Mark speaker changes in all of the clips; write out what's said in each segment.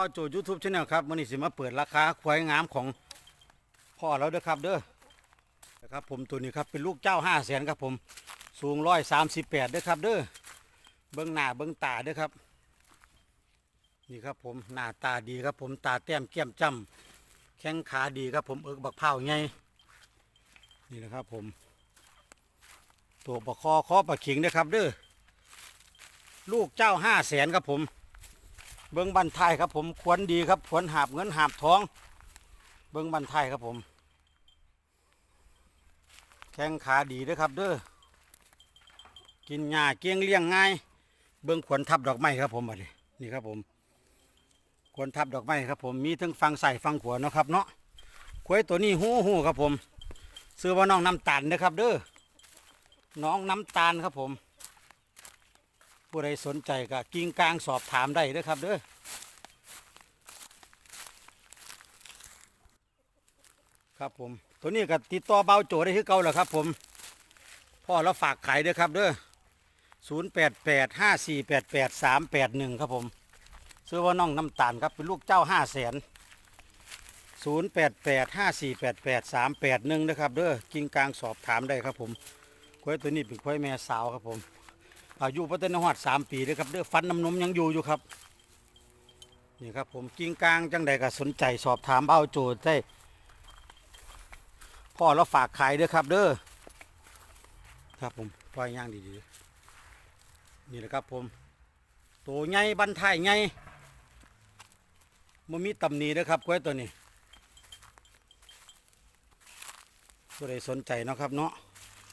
Speaker 1: บ้าโจยูทูบช anel ครับวันนี้สิมาเปิดราคาควายงามของพ่อเราเด้อครับเด้อนะครับผมตัวนี้ครับเป็นลูกเจ้าห้าแสนครับผมสูงร้อยสามสิบแปดเด้อครับเด้อเบิ้องหน้าเบิ้องตาเด้อครับ นี่ครับผมหน้าตาดีครับผมตาแต้มแก้มจ้ำแข้งขาดีครับผมเอิกบักเผาไงนี่นะครับผม ตัวบกคอคอปลาขิงเด้อครับเด้อลูกเจ้าห้าแสนครับผม เบิ้งบันไทยครับผมควรดีครับควรหาบเงินหาบทอง เบิ้งบันไทยครับผม แข้งขาดีด้อครับเด้อกินหญ้าเกี้ยงเลี้ยงง่าย เบิ้งขวนทับดอกไม้ครับผมบัดนี้นี่ครับผมขวนทับดอกไม้ครับผมมีทั้งฟังใส่ฟังขวเนะครับเนาะควายตัวนี้หูหูครับผมซื้อว่าน้องน้ำตาลนะครับเด้อน้องน้ำตาลครับผม ผู้ใดสนใจก็กิ่งกลางสอบถามได้เด้อครับเด้อครับผม ตัวนี้ก็ติดต่อเบาโจได้คือเก่าแหละครับ ผมพ่อเราฝากขายเด้อครับเด้อศูนย์แปดแปดห้าสี่แปดแปดสามแปดหนึ่งครับผมซื้อว่าน้องน้ำตาลครับเป็นลูกเจ้าห้าแสนศูนย์แปดแปดห้าสี่แปดแปดสามแปดหนึ่งนะครับเด้อกิ่งกลางสอบถามได้ครับผมควายตัวนี้เป็นควายแม่สาวครับผม อายุพัฒนหอดสามปีเลยครับเด้อฟันน้ำนมยังอยู่อยู่ครับนี่ครับผมกิ้งกลางจังใดก็สนใจสอบถามเอาโจทย์ได้พ่อเราฝากขายเด้อครับ เด้อครับผมปล่อยย่างดีๆนี่แหละครับผมตัวใหญ่บันทายใหญ่มันมีตำหนิเด้อครับกล้วยตัวนี้ผู้ใดสนใจเนาะครับเนาะ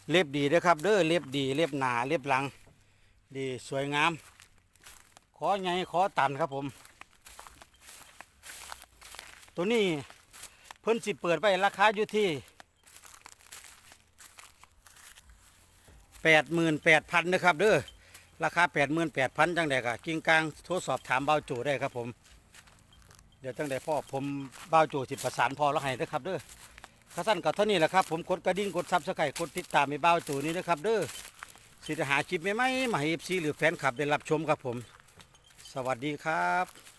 Speaker 1: เล็บดีเด้อครับ เด้อเล็บดีเล็บหนาเล็บหลัง ดีสวยงาม ขอใหญ่ขอตันครับผม ตัวนี้เพิ่นสิเปิดไปราคาอยู่ที่แปดหมื่นแปดพันนะครับเด้อราคาแปดหมื่นแปดพันจังใดกะกิ้งกลางโทรสอบถามเบาโจได้ครับผม เดี๋ยวจังใดพ่อผมเบาโจสิประสานพอแล้วให้เด้อครับเด้อข้าสั้นกับเท่านี้แหละครับผมกดกระดิ่งกดซับสไครต์กดติดตามให้เบาโจนี้นะครับเด้อ สิจะหาคลิปใหม่ๆมาให้เอฟซีหรือแฟนคลับได้รับชมครับผม สวัสดีครับ